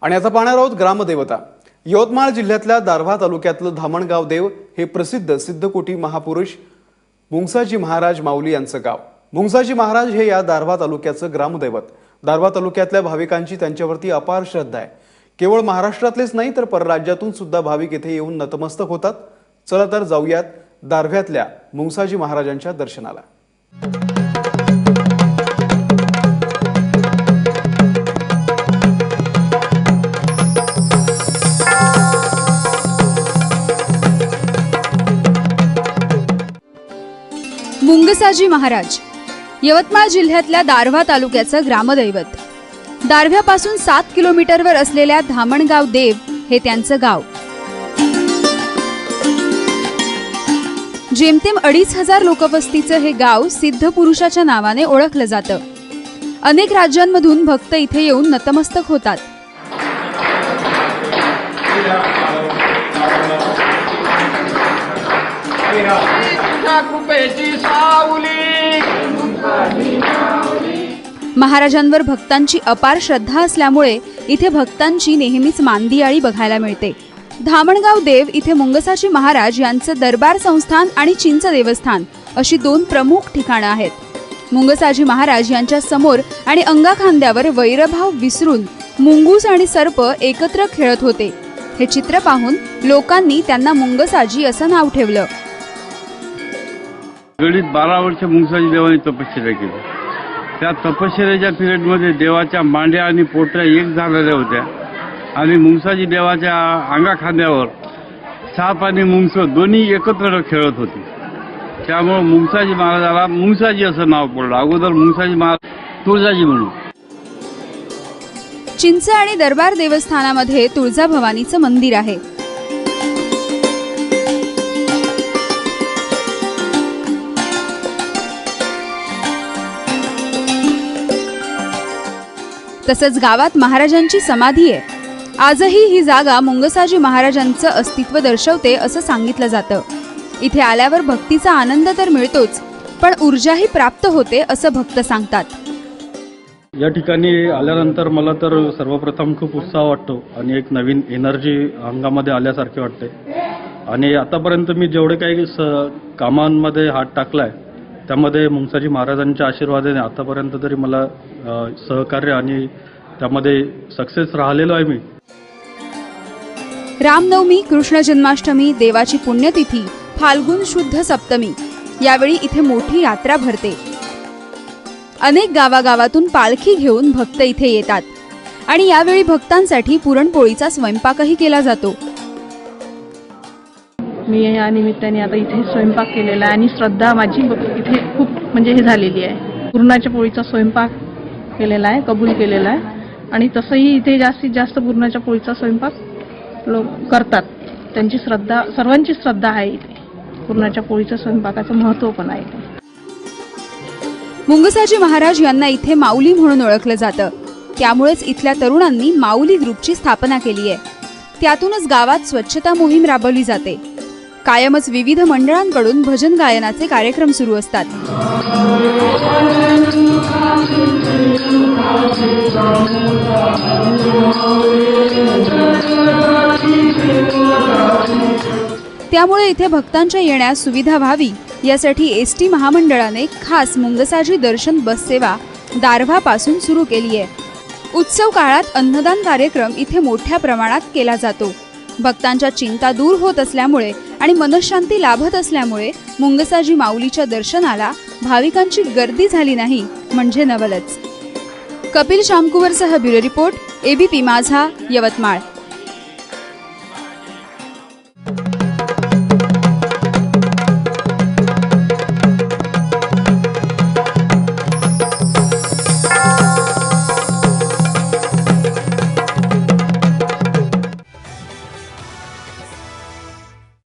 आणि आता पाहणार आहोत ग्रामदेवता. यवतमाळ जिल्ह्यातल्या दारव्हा तालुक्यातलं धामणगाव देव हे प्रसिद्ध सिद्धकोटी महापुरुष मुंगसाजी महाराज माऊली यांचं गाव. मुंगसाजी महाराज हे या दारव्हा तालुक्याचं ग्रामदैवत. दारव्हा तालुक्यातल्या भाविकांची त्यांच्यावरती अपार श्रद्धा आहे. केवळ महाराष्ट्रातलेच नाही तर परराज्यातून सुद्धा भाविक येथे येऊन नतमस्तक होतात. चला तर जाऊयात दारव्यातल्या मुंगसाजी महाराजांच्या दर्शनाला. मुंगसाजी महाराज यवतमाळ जिल्ह्यातल्या दारव्हा तालुक्याचं ग्रामदैवत. दारव्यापासून सात किलोमीटरवर असलेल्या धामणगाव देव हे त्यांचं गाव. जेमतेम अडीच हजार लोकवस्तीचं हे गाव सिद्ध पुरुषाच्या नावाने ओळखलं जातं. अनेक राज्यांमधून भक्त इथे येऊन नतमस्तक होतात. महाराजांवर भक्तांची अपार श्रद्धा असल्यामुळे इथे भक्तांची नेहमीच मांदियाळी बघायला मिळते. धामणगाव देव इथे मुंगसाची महाराज यांचं दरबार संस्थान आणि चिंच देवस्थान अशी दोन प्रमुख ठिकाणं आहेत. मुंगसाजी महाराज यांच्या समोर आणि अंगाखांद्यावर वैरभाव विसरून मुंगूस आणि सर्प एकत्र खेळत होते. हे चित्र पाहून लोकांनी त्यांना मुंगसाजी असं नाव ठेवलं. गणित बारा वर्ष मुंगसाजी देवाने तपश्चर्या केली. त्या तपश्चर्याच्या पिरियडमध्ये देवाच्या मांड्या आणि पोटऱ्या एक झालेल्या होत्या. आणि मुंगसाजी देवाच्या अंगा खांद्यावर साप आणि मुंगस दोन्ही एकत्र खेळत होती. त्यामुळं मुंगसाजी महाराजाला मुंगसाजी असं नाव पडलं. अगोदर मुंगसाजी महाराज तुळजाजी म्हणून. चिंच आणि दरबार देवस्थानामध्ये तुळजाभवानीचं मंदिर आहे. तसंच गावात महाराजांची समाधी आहे. आजही ही जागा मुंगसाजी महाराजांचं अस्तित्व दर्शवते असं सांगितलं जातं. इथे आल्यावर भक्तीचा आनंद तर मिळतोच पण ऊर्जाही प्राप्त होते असं भक्त सांगतात. या ठिकाणी आल्यानंतर मला तर सर्वप्रथम खूप उत्साह वाटतो आणि एक नवीन एनर्जी अंगामध्ये आल्यासारखे वाटते. आणि आतापर्यंत मी जेवढे काही स कामांमध्ये हात टाकलाय त्यामध्ये मुंगसाजी महाराजांच्या आशीर्वादाने आतापर्यंत तरी मला सहकार्य आणि त्यामध्ये सक्सेस राहिलेलो आहे मी. रामनवमी कृष्ण जन्माष्टमी देवाची पुण्यतिथी फाल्गुन शुद्ध सप्तमी यावेळी इथे मोठी यात्रा भरते. अनेक गावागावातून पालखी घेऊन भक्त इथे येतात. आणि यावेळी भक्तांसाठी पुरणपोळीचा स्वयंपाकही केला जातो. मी या निमित्ताने आता इथे स्वयंपाक केलेला आहे आणि श्रद्धा माझी इथे खूप म्हणजे हे झालेली आहे. पुरणाच्या पोळीचा स्वयंपाक केलेला आहे कबूल केलेला आहे. आणि तसंही इथे जास्तीत जास्त पुरणाच्या पोळीचा स्वयंपाक लोक करतात. त्यांची श्रद्धा सर्वांची श्रद्धा आहे इथे. पुरणाच्या पोळीच्या स्वयंपाकाचं महत्त्व पण आहे इथे. मुंगसाजी महाराज यांना इथे माऊली म्हणून ओळखलं जातं. त्यामुळेच इथल्या तरुणांनी माऊली ग्रुपची स्थापना केली आहे. त्यातूनच गावात स्वच्छता मोहीम राबवली जाते. कायमच विविध मंडळांकडून भजन गायनाचे कार्यक्रम सुरू असतात. त्यामुळे इथे भक्तांच्या येण्यास सुविधा व्हावी यासाठी एस टी महामंडळाने खास मुंगसाजी दर्शन बस सेवा दारव्हापासून सुरू केली आहे. उत्सव काळात अन्नदान कार्यक्रम इथे मोठ्या प्रमाणात केला जातो. भक्तांच्या चिंता दूर होत असल्यामुळे आणि मनशांती लाभत असल्यामुळे मुंगसाजी माऊलीच्या दर्शनाला भाविकांची गर्दी झाली नाही म्हणजे नवलच. Kapil शामकुवरसह bureau report ABP Majha Yavatmal.